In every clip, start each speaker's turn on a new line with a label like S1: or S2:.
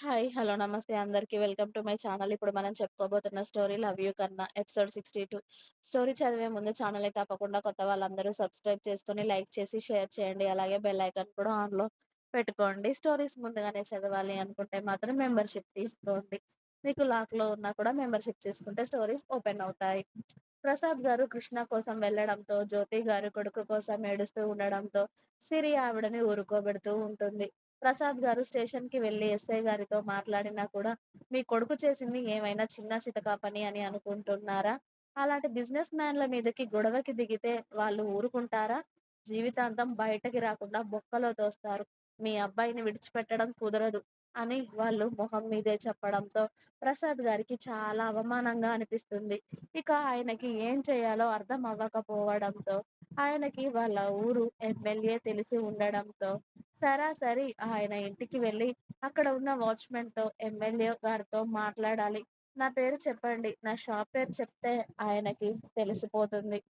S1: Hi. Hello. నమస్తే అందరికి. Welcome to my channel. ఇప్పుడు మనం చెప్పుకోబోతున్న స్టోరీ 'లవ్ యూ కన్నా' ఎపిసోడ్ 62. స్టోరీ చదివే ముందు ఛానల్ తప్పకుండా కొత్త వాళ్ళందరూ సబ్స్క్రైబ్ చేసుకొని, లైక్ చేసి, షేర్ చేయండి. అలాగే బెల్ ఐకాన్ కూడా ఆన్‌లో పెట్టుకోండి. స్టోరీస్ ముందుగానే చదవాలి అనుకుంటే మాత్రం మెంబర్‌షిప్ తీసుకోండి. మీకు లాక్‌లో ఉన్నా కూడా మెంబర్‌షిప్ తీసుకుంటే స్టోరీస్ ఓపెన్ అవుతాయి. ప్రసాద్ గారు కృష్ణ కోసం వెళ్ళడంతో, జ్యోతి గారు కొడుకు కోసం ఏడుస్తూ ఉండడంతో సిరి ఆవిడని ఊరుకోబెడుతూ ఉంటుంది. ప్రసాద్ గారు స్టేషన్కి వెళ్ళి ఎస్ఐ గారితో మాట్లాడినా కూడా మీ కొడుకు చేసింది ఏమైనా చిన్న చితకా పని అని అనుకుంటున్నారా? అలాంటి బిజినెస్ మ్యాన్‌ల మీదకి గొడవకి దిగితే వాళ్ళు ఊరుకుంటారా? జీవితాంతం బయటకి రాకుండా బొక్కలో తోస్తారు. మీ అబ్బాయిని విడిచిపెట్టడం కుదరదు అని వాళ్ళు మొహం మీదే చెప్పడంతో ప్రసాద్ గారికి చాలా అవమానంగా అనిపిస్తుంది. ఇక ఆయనకి ఏం చేయాలో అర్థం అవ్వకపోవడంతో ఆయనకి వాళ్ళ ఊరు ఎమ్మెల్యే తెలిసి ఉండడంతో సరాసరి ఆయన ఇంటికి వెళ్ళి అక్కడ ఉన్న వాచ్‌మెన్‌తో ఎమ్మెల్యే గారితో మాట్లాడాలి. నా పేరు చెప్పండి. నా షాప్ పేరు చెప్తే ఆయనకి తెలిసిపోతుంది.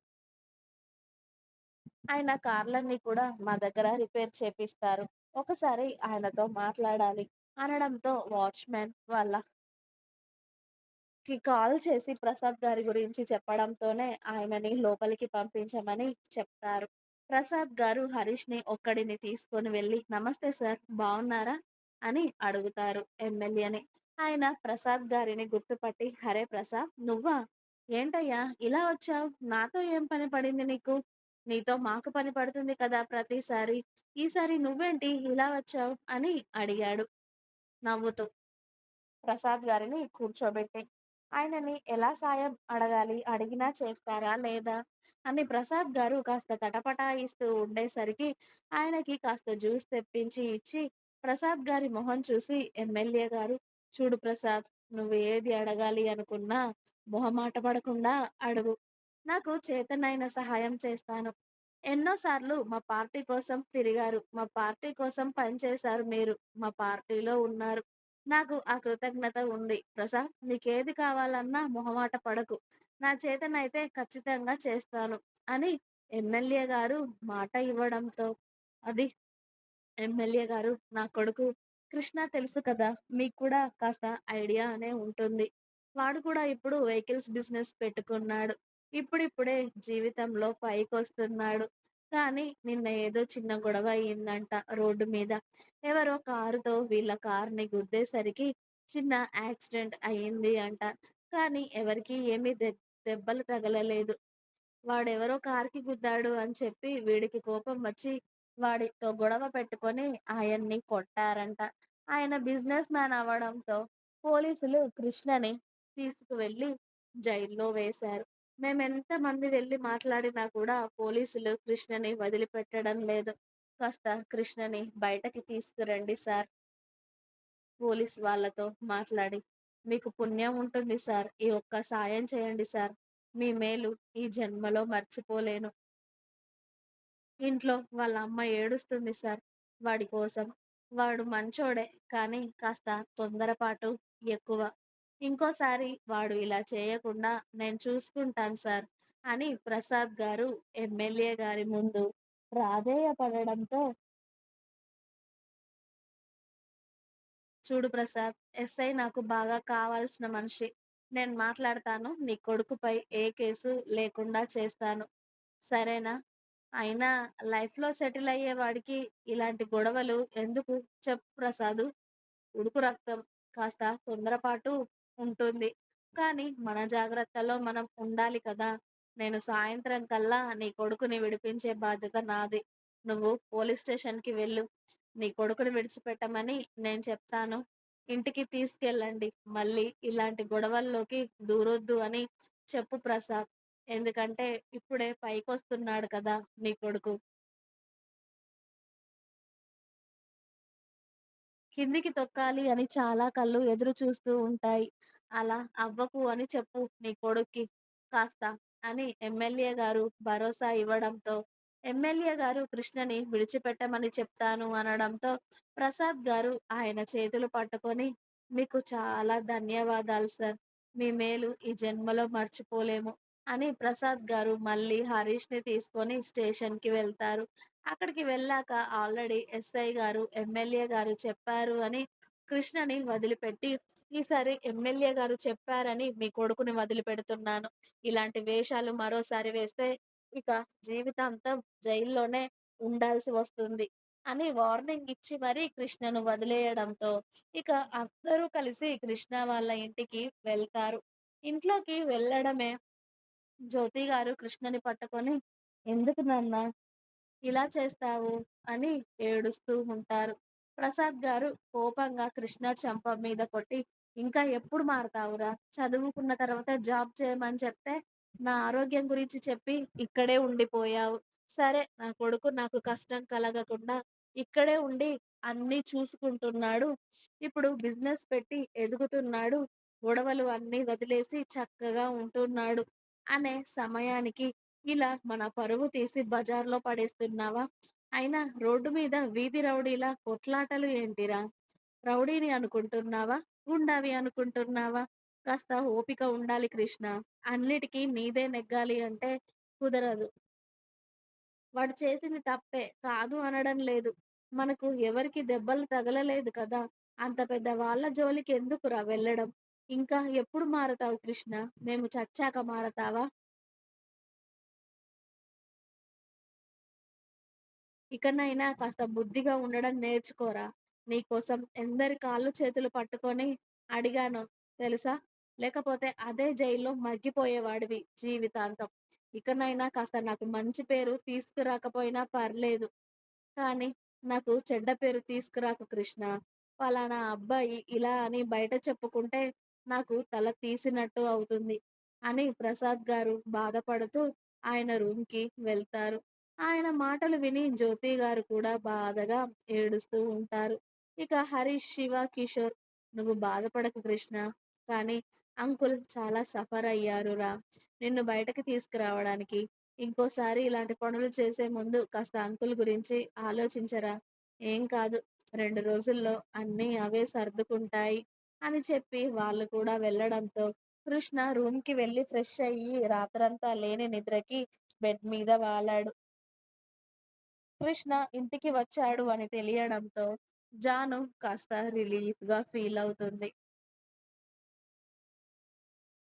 S1: ఆయన కార్‌లన్నీ కూడా మా దగ్గర రిపేర్ చేపిస్తారు. ఒకసారి ఆయనతో మాట్లాడాలి అనడంతో వాచ్‌మెన్ వాళ్ళ కి కాల్ చేసి ప్రసాద్ గారి గురించి చెప్పడంతోనే ఆయనని లోపలికి పంపించమని చెప్తారు. ప్రసాద్ గారు హరీష్‌ని ఒక్కడిని తీసుకొని వెళ్ళి నమస్తే సార్ బాగున్నారా అని అడుగుతారు ఎమ్మెల్యేని. ఆయన ప్రసాద్ గారిని గుర్తుపట్టి హరే ప్రసాద్ నువ్వా? ఏంటయ్యా ఇలా వచ్చావు? నాతో ఏం పని పడింది నీకు? నీతో మాకు పని పడుతుంది కదా ప్రతిసారి. ఈసారి నువ్వేంటి ఇలా వచ్చావు? అని అడిగాడు నవ్వుతూ. ప్రసాద్ గారిని కూర్చోబెట్టి. ఆయనని ఎలా సాయం అడగాలి? అడిగినా చేస్తారా? లేదా? అని ప్రసాద్ గారు కాస్త తటపటాయిస్తూ ఉండేసరికి ఆయనకి కాస్త జ్యూస్ తెప్పించి ఇచ్చి ప్రసాద్ గారి మొహం చూసి ఎమ్మెల్యే గారు చూడు ప్రసాద్ నువ్వు ఏది అడగాలి అనుకున్నా మొహమాట పడకుండా అడుగు. నాకు చేతనైన సహాయం చేస్తాను. ఎన్నోసార్లు మా పార్టీ కోసం తిరిగారు. మా పార్టీ కోసం పనిచేశారు మీరు. మా పార్టీలో ఉన్నారు. నాకు ఆ కృతజ్ఞత ఉంది. ప్రసాద్ నీకేది కావాలన్నా మొహమాట పడకు. నా చేతనైతే ఖచ్చితంగా చేస్తాను అని ఎమ్మెల్యే గారు మాట ఇవ్వడంతో అది ఎమ్మెల్యే గారు నా కొడుకు కృష్ణ తెలుసు కదా! మీకు కూడా కాస్త ఐడియా అనే ఉంటుంది. వాడు కూడా ఇప్పుడు వెహికల్స్ బిజినెస్ పెట్టుకున్నాడు. ఇప్పుడిప్పుడే జీవితంలో పైకొస్తున్నాడు. కానీ నిన్న ఏదో చిన్న గొడవ అయిందంట రోడ్డు మీద. ఎవరో కారుతో వీళ్ళ కార్‌ని గుద్దేసరికి చిన్న యాక్సిడెంట్ అయింది అంట. కానీ ఎవరికీ ఏమీ దె దెబ్బలు తగలలేదు. వాడెవరో కార్‌కి గుద్దాడు అని చెప్పి వీడికి కోపం వచ్చి వాడితో గొడవ పెట్టుకొని ఆయన్ని కొట్టారంట. ఆయన బిజినెస్ మ్యాన్ అవ్వడంతో పోలీసులు కృష్ణని తీసుకువెళ్ళి జైల్లో వేశారు. మేము ఎంత మంది వెళ్ళి మాట్లాడినా కూడా పోలీసులు కృష్ణని వదిలిపెట్టడం లేదు. కాస్త కృష్ణని బయటకి తీసుకురండి సార్. పోలీస్ వాళ్ళతో మాట్లాడి మీకు పుణ్యం ఉంటుంది సార్. ఈ ఒక్క సాయం చేయండి సార్. మీ మేలు ఈ జన్మలో మర్చిపోలేను. ఇంట్లో వాళ్ళ అమ్మ ఏడుస్తుంది సార్ వాడి కోసం. వాడు మంచోడే కానీ కాస్త తొందరపాటు ఎక్కువ. ఇంకోసారి వాడు ఇలా చేయకుండా నేను చూసుకుంటాను సార్ అని ప్రసాద్ గారు ఎమ్మెల్యే గారి ముందు ప్రాధేయపడడంతో చూడు ప్రసాద్ ఎస్ఐ నాకు బాగా కావాల్సిన మనిషి. నేను మాట్లాడతాను. నీ కొడుకుపై ఏ కేసు లేకుండా చేస్తాను. సరేనా? అయినా లైఫ్‌లో సెటిల్ అయ్యే వాడికి ఇలాంటి గొడవలు ఎందుకు చెప్పు ప్రసాదు. ఉడుకు రక్తం. కాస్త తొందరపాటు ఉంటుంది. కానీ మన జాగ్రత్తలో మనం ఉండాలి కదా! నేను సాయంత్రం కల్లా నీ కొడుకుని విడిపించే బాధ్యత నాది. నువ్వు పోలీస్ స్టేషన్‌కి వెళ్ళు. నీ కొడుకుని విడిచిపెట్టమని నేను చెప్తాను. ఇంటికి తీసుకెళ్ళండి. మళ్ళీ ఇలాంటి గొడవల్లోకి దూరొద్దు అని చెప్పు ప్రసాద్. ఎందుకంటే ఇప్పుడే పైకొస్తున్నాడు కదా నీ కొడుకు. కిందికి తొక్కాలి అని చాలా కళ్ళు ఎదురు చూస్తూ ఉంటాయి. అలా అవ్వకు అని చెప్పు నీ కొడుక్కి కాస్త అని ఎమ్మెల్యే గారు భరోసా ఇవ్వడంతో ఎమ్మెల్యే గారు కృష్ణని విడిచిపెట్టమని చెప్తాను అనడంతో ప్రసాద్ గారు ఆయన చేతులు పట్టుకొని మీకు చాలా ధన్యవాదాలు సార్. మీ మేలు ఈ జన్మలో మర్చిపోలేము అని ప్రసాద్ గారు మళ్ళీ హరీష్‌ని తీసుకొని స్టేషన్‌కి వెళ్తారు. అక్కడికి వెళ్ళాక ఆల్రెడీ ఎస్ఐ గారు, ఎమ్మెల్యే గారు చెప్పారు అని కృష్ణని వదిలిపెట్టి, ఈసారి ఎమ్మెల్యే గారు చెప్పారని మీ కొడుకుని వదిలిపెడుతున్నాను. ఇలాంటి వేషాలు మరోసారి వేస్తే ఇక జీవితాంతం జైల్లోనే ఉండాల్సి వస్తుంది. అని వార్నింగ్ ఇచ్చి మరీ కృష్ణను వదిలేయడంతో, ఇక అందరూ కలిసి కృష్ణ వాళ్ళ ఇంటికి వెళ్తారు. ఇంట్లోకి వెళ్ళడమే జ్యోతి గారు కృష్ణని పట్టుకొని, "ఎందుకు నాన్న ఇలా చేస్తావు?" అని ఏడుస్తూ ఉంటారు. ప్రసాద్ గారు కోపంగా కృష్ణ చంప మీద కొట్టి, "ఇంకా ఎప్పుడు మారతావురా? చదువుకున్న తర్వాత జాబ్ చేయమని చెప్తే, నా ఆరోగ్యం గురించి చెప్పి ఇక్కడే ఉండిపోయావు. సరే నా కొడుకు నాకు కష్టం కలగకుండా ఇక్కడే ఉండి అన్నీ చూసుకుంటున్నాడు. ఇప్పుడు బిజినెస్ పెట్టి ఎదుగుతున్నాడు. గొడవలు అన్నీ వదిలేసి చక్కగా ఉంటున్నాడు. అనే సమయానికి ఇలా మన పరువు తీసి బజార్‌లో పడేస్తున్నావా? అయినా రోడ్డు మీద వీధి రౌడీలా కొట్లాటలు ఏంటిరా? రౌడీని అనుకుంటున్నావా? గుండావి అనుకుంటున్నావా? కాస్త ఓపిక ఉండాలి కృష్ణ. అన్నిటికీ నీదే నెగ్గాలి అంటే కుదరదు. వాడు చేసింది తప్పే. కాదు అనడం లేదు. మనకు ఎవరికి దెబ్బలు తగలలేదు కదా! అంత పెద్ద వాళ్ళ జోలికి ఎందుకురా వెళ్ళడం? ఇంకా ఎప్పుడు మారతావు కృష్ణ? మేము చచ్చాక మారతావా? ఇకనైనా కాస్త బుద్ధిగా ఉండడం నేర్చుకోరా! నీకోసం ఎందరి కాళ్ళు చేతులు పట్టుకొని అడిగాను తెలుసా? లేకపోతే అదే జైల్లో మగ్గిపోయేవాడివి జీవితాంతం. ఇకనైనా కాస్త నాకు మంచి పేరు తీసుకురాకపోయినా పర్లేదు. కానీ నాకు చెడ్డ పేరు తీసుకురాకు కృష్ణ. పలానా అబ్బాయి ఇలా అని బయట చెప్పుకుంటే నాకు తల తీసినట్టు అవుతుంది. అని ప్రసాద్ గారు బాధపడుతూ ఆయన రూమ్‌కి వెళ్తారు. ఆయన మాటలు విని జ్యోతి గారు కూడా బాధగా ఏడుస్తూ ఉంటారు. ఇక హరీష్, శివ, కిషోర్ "నువ్వు బాధపడకు కృష్ణ. కానీ అంకుల్ చాలా సఫర్ అయ్యారురా! నిన్ను బయటకు తీసుకురావడానికి. ఇంకోసారి ఇలాంటి పనులు చేసే ముందు కాస్త అంకుల్ గురించి ఆలోచించరా? ఏం కాదు. రెండు రోజుల్లో అన్నీ అవే సర్దుకుంటాయి" అని చెప్పి వాళ్ళు కూడా వెళ్ళడంతో కృష్ణ రూమ్‌కి వెళ్ళి ఫ్రెష్ అయ్యి రాత్రంతా లేని నిద్రకి బెడ్ మీద వాలాడు. కృష్ణ ఇంటికి వచ్చాడు అని తెలియడంతో జాను కాస్త రిలీఫ్గా ఫీల్ అవుతుంది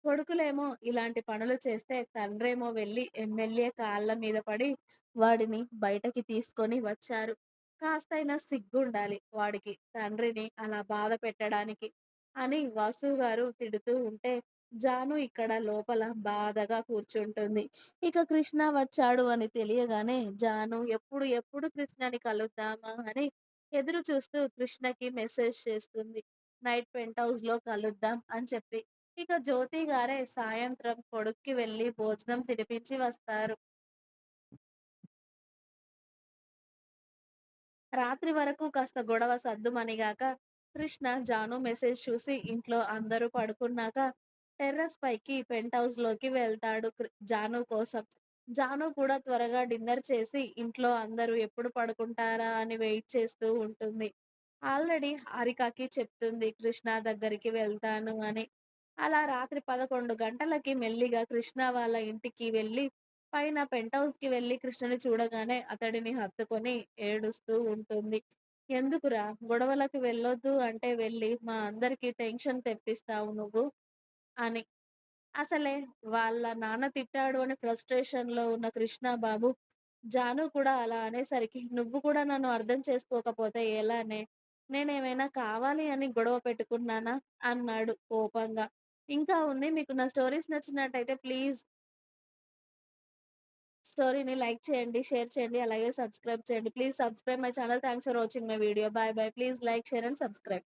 S1: కొడుకులేమో ఇలాంటి పనులు చేస్తే తండ్రేమో వెళ్ళి ఎమ్మెల్యే కాళ్ళ మీద పడి వాడిని బయటకి తీసుకొని వచ్చారు. కాస్తైనా సిగ్గుండాలి వాడికి తండ్రిని అలా బాధ పెట్టడానికి అని వాసు గారు తిడుతూ ఉంటే జాను ఇక్కడ లోపల బాధగా కూర్చుంటుంది. ఇక కృష్ణ వచ్చాడు అని తెలియగానే జాను ఎప్పుడు ఎప్పుడు కృష్ణని కలుద్దామా అని ఎదురు చూస్తూ కృష్ణకి మెసేజ్ చేస్తుంది. నైట్ పెంట్ హౌస్‌లో కలుద్దాం అని చెప్పి. ఇక జ్యోతి గారే సాయంత్రం కొడుక్కి వెళ్ళి భోజనం తినిపించి వస్తారు. రాత్రి వరకు కాస్త గొడవ సద్దుమణిగాక కృష్ణ జాను మెసేజ్ చూసి ఇంట్లో అందరూ పడుకున్నాక టెర్రస్ పైకి పెంట్ హౌస్లోకి వెళ్తాడు జాను కోసం. జాను కూడా త్వరగా డిన్నర్ చేసి ఇంట్లో అందరూ ఎప్పుడు పడుకుంటారా అని వెయిట్ చేస్తూ ఉంటుంది. ఆల్రెడీ హారికకి చెప్తుంది కృష్ణ దగ్గరికి వెళ్తాను అని. అలా రాత్రి 11 గంటలకి మెల్లిగా కృష్ణ వాళ్ళ ఇంటికి వెళ్ళి పైన పెంట్ హౌస్కి వెళ్ళి కృష్ణని చూడగానే అతడిని హత్తుకొని ఏడుస్తూ ఉంటుంది. "ఎందుకురా గొడవలకు వెళ్ళొద్దు అంటే వెళ్ళి మా అందరికీ టెన్షన్ తెప్పిస్తావు నువ్వు" అని. అసలే వాళ్ళ నాన్న తిట్టాడు అని ఫ్రస్ట్రేషన్‌లో ఉన్న కృష్ణ బాబు, జాను కూడా అలా అనేసరికి "నువ్వు కూడా నన్ను అర్థం చేసుకోకపోతే ఎలానే? నేనేమైనా కావాలి అని గొడవ పెట్టుకున్నానా?" అన్నాడు కోపంగా. ఇంకా ఉంది. మీకు నా స్టోరీస్ నచ్చినట్టయితే ప్లీజ్ స్టోరీని లైక్ చేయండి, షేర్ చేయండి, అలాగే సబ్స్క్రైబ్ చేయండి. Please subscribe my channel. Thanks for watching my video. Bye bye. Please like, share and subscribe.